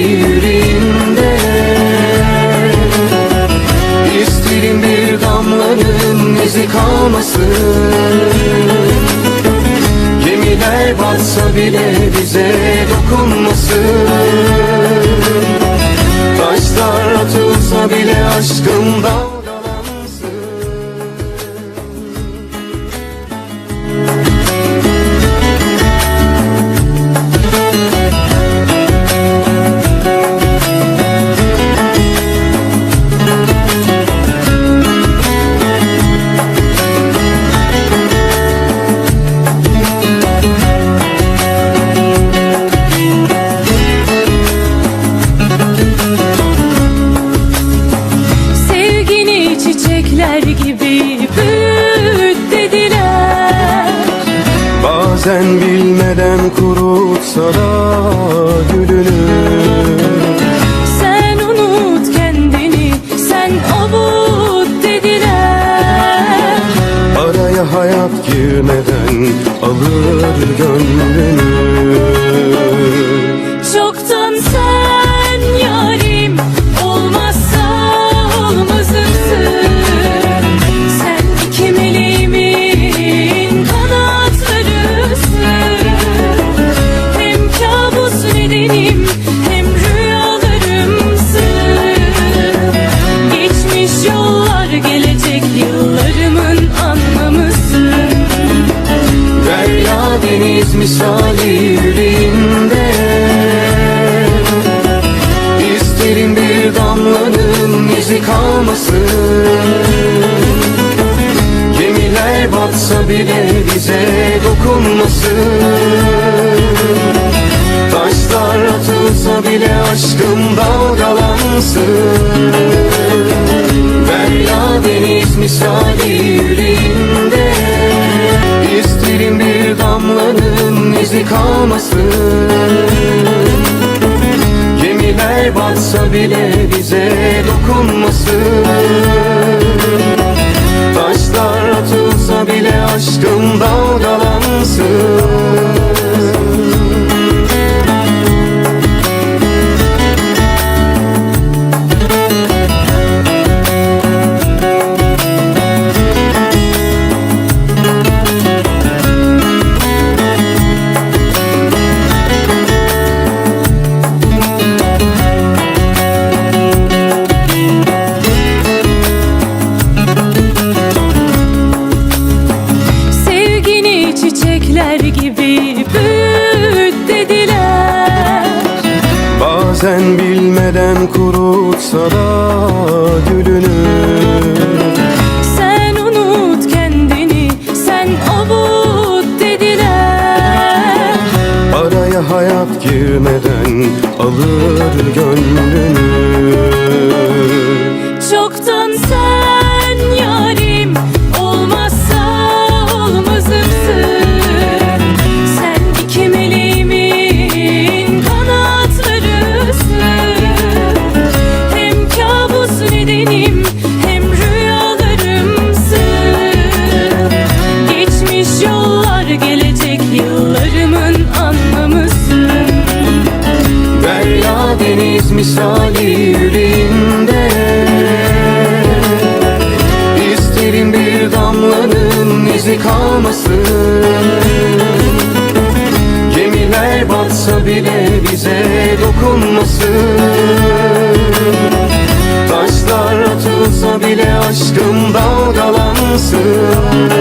yüreğimde. İsterim bir damlanın izi kalmasın. Gemiler batsa bile bize dokunmasın kurutsa da gülünü Sen unut kendini sen avut dediler. Araya hayat girmeden alır gönlünü deniz misali yüreğimde İsterim bir damlanın izi kalmasın. Gemiler batsa bile bize dokunmasın. Taşlar atılsa bile aşkım dalgalansın kalmasın Gemiler batsa bile bize dokunmasın. Taşlar atılsa bile aşkım çiçekler gibi büyüt dediler. Bazen bilmeden kurutsa da gülünü kalmasın. Gemiler batsa bile bize dokunmasın. Taşlar atılsa bile aşkım dalgalansın.